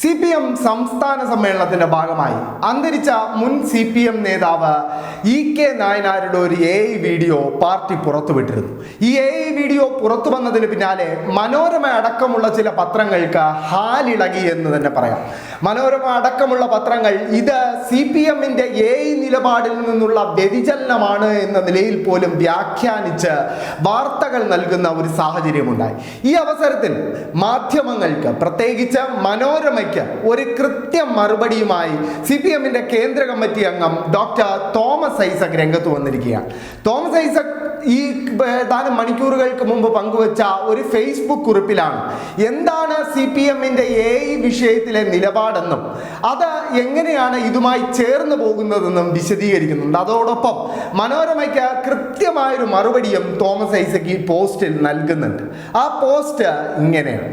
C P M സംസ്ഥാന സമ്മേളനത്തിന്റെ ഭാഗമായി അന്തരിച്ച മുൻ സി പി എം നേതാവ് ഇ കെ നായനാരുടെ ഒരു എ ഐ വീഡിയോ പാർട്ടി പുറത്തുവിട്ടിരുന്നു. ഈ എ ഐ വീഡിയോ പുറത്തു വന്നതിന് പിന്നാലെ മനോരമ അടക്കമുള്ള ചില പത്രങ്ങൾക്ക് ഹാലിളകി എന്ന് തന്നെ പറയാം. മനോരമ അടക്കമുള്ള പത്രങ്ങൾ ഇത് സി പി എമ്മിന്റെ എ നിലപാടിൽ നിന്നുള്ള വ്യതിചലനമാണ് എന്ന നിലയിൽ പോലും വ്യാഖ്യാനിച്ച് വാർത്തകൾ നൽകുന്ന ഒരു സാഹചര്യമുണ്ടായി. ഈ അവസരത്തിൽ മാധ്യമങ്ങൾക്ക് പ്രത്യേകിച്ച് മനോരമയ്ക്ക് ഒരു കൃത്യം മറുപടിയുമായി സി പി എമ്മിന്റെ കേന്ദ്ര കമ്മിറ്റി അംഗം ഡോക്ടർ തോമസ് ഐസക് രംഗത്ത് വന്നിരിക്കുകയാണ്. തോമസ് ഐസക് ഈ ഏതാനും മണിക്കൂറുകൾക്ക് മുമ്പ് പങ്കുവച്ച ഒരു ഫേസ്ബുക്ക് കുറിപ്പിലാണ്. എന്താണ് സി പി എമ്മിന്റെ എ ഈ വിഷയത്തിലെ നിലപാടെന്നും അത് എങ്ങനെയാണ് ഇതുമായി ചേർന്ന് പോകുന്നതെന്നും വിശദീകരിക്കുന്നുണ്ട്. അതോടൊപ്പം മനോരമയ്ക്ക് കൃത്യമായൊരു മറുപടിയും തോമസ് ഐസക് ഈ പോസ്റ്റിൽ നൽകുന്നുണ്ട്. ആ പോസ്റ്റ് ഇങ്ങനെയാണ്.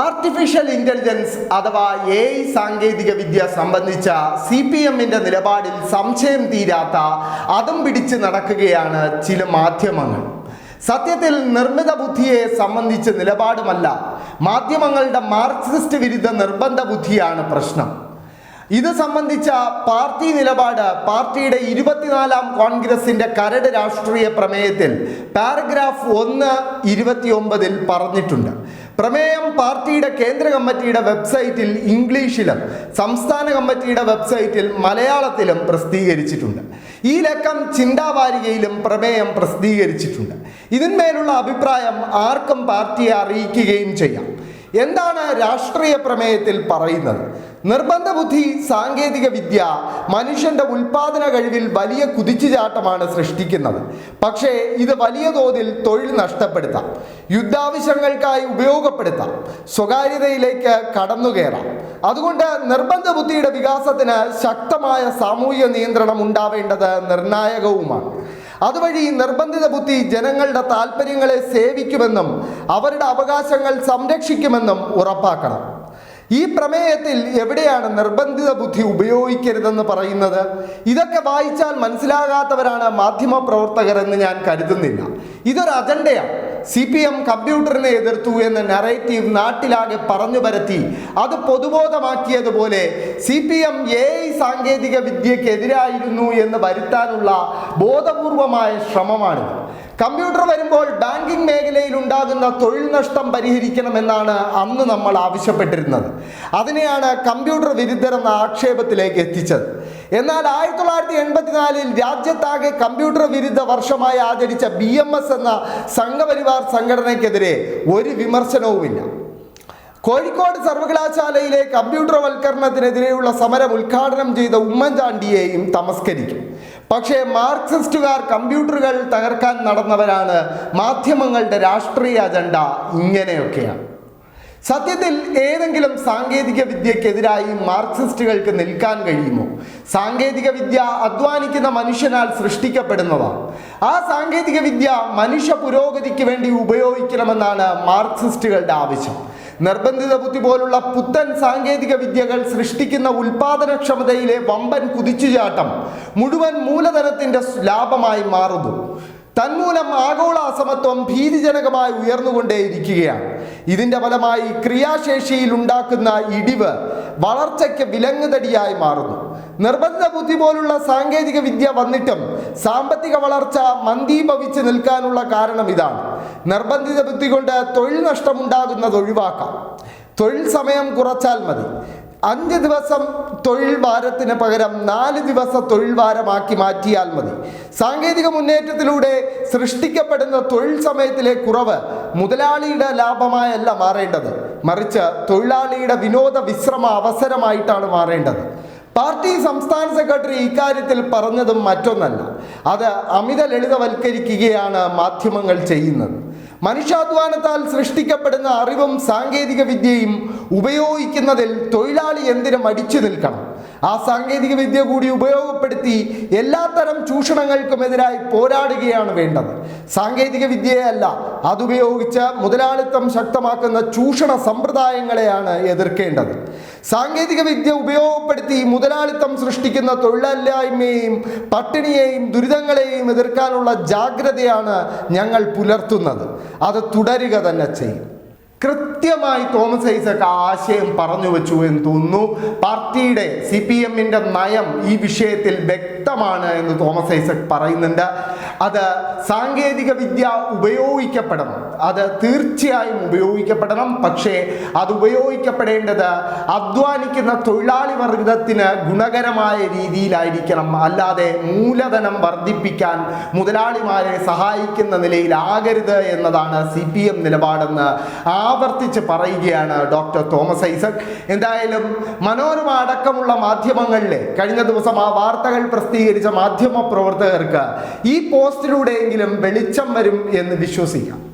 ആർട്ടിഫിഷ്യൽ ഇന്റലിജൻസ് അഥവാ എ ഐ സാങ്കേതിക വിദ്യ സംബന്ധിച്ച സി പി എമ്മിന്റെ നിലപാടിൽ സംശയം തീരാത്ത അതും പിടിച്ച് നടക്കുകയാണ് ചില മാധ്യമങ്ങൾ. സത്യത്തിൽ നിർമ്മിത ബുദ്ധിയെ സംബന്ധിച്ച് നിലപാടുമല്ല. മാധ്യമങ്ങളുടെ മാർക്സിസ്റ്റ് വിരുദ്ധ നിർബന്ധ ബുദ്ധിയാണ് പ്രശ്നം. ഇത് സംബന്ധിച്ച പാർട്ടി നിലപാട് പാർട്ടിയുടെ ഇരുപത്തിനാലാം കോൺഗ്രസിന്റെ കരട് രാഷ്ട്രീയ പ്രമേയത്തിൽ പാരഗ്രാഫ് ഒന്ന് ഇരുപത്തിയൊമ്പതിൽ പറഞ്ഞിട്ടുണ്ട്. പ്രമേയം പാർട്ടിയുടെ കേന്ദ്ര കമ്മിറ്റിയുടെ വെബ്സൈറ്റിൽ ഇംഗ്ലീഷിലും സംസ്ഥാന കമ്മിറ്റിയുടെ വെബ്സൈറ്റിൽ മലയാളത്തിലും പ്രസിദ്ധീകരിച്ചിട്ടുണ്ട്. ഈ ലക്കം ചിന്താവാരികയിലും പ്രമേയം പ്രസിദ്ധീകരിച്ചിട്ടുണ്ട്. ഇതിന്മേലുള്ള അഭിപ്രായം ആർക്കും പാർട്ടിയെ അറിയിക്കുകയും ചെയ്യാം. എന്താണ് രാഷ്ട്രീയ പ്രമേയത്തിൽ പറയുന്നത്? നിർബന്ധ ബുദ്ധി സാങ്കേതിക വിദ്യ മനുഷ്യന്റെ ഉൽപാദന കഴിവിൽ വലിയ കുതിച്ചുചാട്ടമാണ് സൃഷ്ടിക്കുന്നത്. പക്ഷേ ഇത് വലിയ തോതിൽ തൊഴിൽ നഷ്ടപ്പെടുത്താം. യുദ്ധാവശ്യങ്ങൾക്കായി ഉപയോഗപ്പെടുത്താം. സ്വകാര്യതയിലേക്ക് കടന്നുകയറാം അതുകൊണ്ട് നിർബന്ധ ബുദ്ധിയുടെ വികാസത്തിന് ശക്തമായ സാമൂഹിക നിയന്ത്രണം ഉണ്ടാവേണ്ടത് നിർണായകവുമാണ്. അതുവഴി നിർബന്ധിത ബുദ്ധി ജനങ്ങളുടെ താല്പര്യങ്ങളെ സേവിക്കുമെന്നും അവരുടെ അവകാശങ്ങൾ സംരക്ഷിക്കുമെന്നും ഉറപ്പാക്കണം. ഈ പ്രമേയത്തിൽ എവിടെയാണ് നിർബന്ധിത ബുദ്ധി ഉപയോഗിക്കരുതെന്ന് പറയുന്നത്? ഇതൊക്കെ വായിച്ചാൽ മനസ്സിലാകാത്തവരാണ് മാധ്യമ പ്രവർത്തകരെന്ന് ഞാൻ കരുതുന്നില്ല. ഇതൊരു അജണ്ടയാണ്. സി പി എം കമ്പ്യൂട്ടറിനെ എതിർത്തു എന്ന നറേറ്റീവ് നാട്ടിലാകെ പറഞ്ഞു പരത്തി. അത് പൊതുബോധമാക്കിയതുപോലെ C P M A I സാങ്കേതിക വിദ്യക്കെതിരായിരുന്നു എന്ന് വരുത്താനുള്ള ബോധപൂർവമായ ശ്രമമാണ്. കമ്പ്യൂട്ടർ വരുമ്പോൾ ബാങ്കിംഗ് മേഖലയിൽ ഉണ്ടാകുന്ന തൊഴിൽ നഷ്ടം പരിഹരിക്കണമെന്നാണ് അന്ന് നമ്മൾ ആവശ്യപ്പെട്ടിരുന്നത്. അതിനെയാണ് കമ്പ്യൂട്ടർ വിരുദ്ധരെന്ന ആക്ഷേപത്തിലേക്ക് എത്തിച്ചത്. എന്നാൽ ആയിരത്തി തൊള്ളായിരത്തി എൺപത്തിനാലിൽ രാജ്യത്താകെ കമ്പ്യൂട്ടർ വിരുദ്ധ വർഷമായി ആചരിച്ച ബി എം എസ് എന്ന സംഘപരിവാർ സംഘടനയ്ക്കെതിരെ ഒരു വിമർശനവുമില്ല. കോഴിക്കോട് സർവകലാശാലയിലെ കമ്പ്യൂട്ടർവൽക്കരണത്തിനെതിരെയുള്ള സമരം ഉദ്ഘാടനം ചെയ്ത ഉമ്മൻചാണ്ടിയെയും തമസ്കരിക്കും. പക്ഷേ മാർക്സിസ്റ്റുകാർ കമ്പ്യൂട്ടറുകൾ തകർക്കാൻ നടന്നവരാണ് മാധ്യമങ്ങളുടെ രാഷ്ട്രീയ അജണ്ട ഇങ്ങനെയൊക്കെയാണ്. സത്യത്തിൽ ഏതെങ്കിലും സാങ്കേതിക വിദ്യക്കെതിരായി മാർക്സിസ്റ്റുകൾക്ക് നിൽക്കാൻ കഴിയുമോ? സാങ്കേതിക വിദ്യ അധ്വാനിക്കുന്ന മനുഷ്യനാൽ സൃഷ്ടിക്കപ്പെടുന്നതാണ് ആ സാങ്കേതിക വിദ്യ മനുഷ്യ പുരോഗതിക്ക് വേണ്ടി ഉപയോഗിക്കണമെന്നാണ് മാർക്സിസ്റ്റുകളുടെ ആവശ്യം. നിർബന്ധിത ബുദ്ധി പോലുള്ള പുത്തൻ സാങ്കേതിക വിദ്യകൾ സൃഷ്ടിക്കുന്ന ഉൽപാദനക്ഷമതയിലെ വമ്പൻ കുതിച്ചുചാട്ടം മുഴുവൻ മൂലധനത്തിന്റെ ലാഭമായി മാറുന്നു. തന്മൂലം ആഗോള അസമത്വം ഭീതിജനകമായി ഉയർന്നുകൊണ്ടേയിരിക്കുകയാണ്. ഇതിന്റെ ഫലമായി ക്രിയാശേഷിയിൽ ഉണ്ടാക്കുന്ന ഇടിവ് വളർച്ചയ്ക്ക് വിലങ്ങുതടിയായി മാറുന്നു. നിർബന്ധ ബുദ്ധി പോലുള്ള സാങ്കേതിക വിദ്യ വന്നിട്ടും സാമ്പത്തിക വളർച്ച മന്ദീഭവിച്ച് നിൽക്കാനുള്ള കാരണം ഇതാണ്. നിർബന്ധിത ബുദ്ധി കൊണ്ട് തൊഴിൽ നഷ്ടമുണ്ടാകുന്നത് ഒഴിവാക്കാം. തൊഴിൽ സമയം കുറച്ചാൽ മതി. അഞ്ച് ദിവസം തൊഴിൽ വാരത്തിന് പകരം നാല് ദിവസ തൊഴിൽ വാരമാക്കി മാറ്റിയാൽ മതി. സാങ്കേതിക മുന്നേറ്റത്തിലൂടെ സൃഷ്ടിക്കപ്പെടുന്ന തൊഴിൽ സമയത്തിലെ കുറവ് മുതലാളിയുടെ ലാഭമായല്ല മാറേണ്ടത്. മറിച്ച് തൊഴിലാളിയുടെ വിനോദ വിശ്രമ അവസരമായിട്ടാണ് മാറേണ്ടത്. പാർട്ടി സംസ്ഥാന സെക്രട്ടറി ഇക്കാര്യത്തിൽ പറഞ്ഞതും മറ്റൊന്നല്ല. അത് അമിത ലളിതവൽക്കരിക്കുകയാണ് മാധ്യമങ്ങൾ ചെയ്യുന്നത്. മനുഷ്യാധ്വാനത്താൽ സൃഷ്ടിക്കപ്പെടുന്ന അറിവും സാങ്കേതിക വിദ്യയും ഉപയോഗിക്കുന്നതിൽ തൊഴിലാളി എന്തിനും അടിച്ചു നിൽക്കണം. ആ സാങ്കേതിക വിദ്യ കൂടി ഉപയോഗപ്പെടുത്തി എല്ലാത്തരം ചൂഷണങ്ങൾക്കുമെതിരായി പോരാടുകയാണ് വേണ്ടത്. സാങ്കേതിക വിദ്യയല്ല അതുപയോഗിച്ച് മുതലാളിത്തം ശക്തമാക്കുന്ന ചൂഷണ സമ്പ്രദായങ്ങളെയാണ് എതിർക്കേണ്ടത്. സാങ്കേതിക വിദ്യ ഉപയോഗപ്പെടുത്തി മുതലാളിത്തം സൃഷ്ടിക്കുന്ന തൊഴിലില്ലായ്മയെയും പട്ടിണിയെയും ദുരിതങ്ങളെയും എതിർക്കാനുള്ള ജാഗ്രതയാണ് ഞങ്ങൾ പുലർത്തുന്നത്. അത് തുടരുക തന്നെ ചെയ്യും. കൃത്യമായി തോമസ് ഐസക് ആശയം പറഞ്ഞു വെച്ചു എന്ന് തോന്നുന്നു. പാർട്ടിയുടെ സി പി എമ്മിന്റെ നയം ഈ വിഷയത്തിൽ വ്യക്തമാണ് എന്ന് തോമസ് ഐസക് പറയുന്നുണ്ട്. അത് സാങ്കേതിക വിദ്യ ഉപയോഗിക്കപ്പെടണം. അത് തീർച്ചയായും ഉപയോഗിക്കപ്പെടണം. പക്ഷേ അത് ഉപയോഗിക്കപ്പെടേണ്ടത് അധ്വാനിക്കുന്ന തൊഴിലാളി വർഗത്തിന് ഗുണകരമായ രീതിയിലായിരിക്കണം. അല്ലാതെ മൂലധനം വർദ്ധിപ്പിക്കാൻ മുതലാളിമാരെ സഹായിക്കുന്ന നിലയിലാകരുത് എന്നതാണ് സി പി എം നിലപാടെന്ന് ആവർത്തിച്ച് പറയുകയാണ് ഡോക്ടർ തോമസ് ഐസക്. എന്തായാലും മനോരമ അടക്കമുള്ള മാധ്യമങ്ങളിലെ കഴിഞ്ഞ ദിവസം ആ വാർത്തകൾ പ്രസിദ്ധീകരിച്ച മാധ്യമ പ്രവർത്തകർക്ക് ഈ പോസ്റ്റിലൂടെയെങ്കിലും വെളിച്ചം വരും എന്ന് വിശ്വസിക്കാം.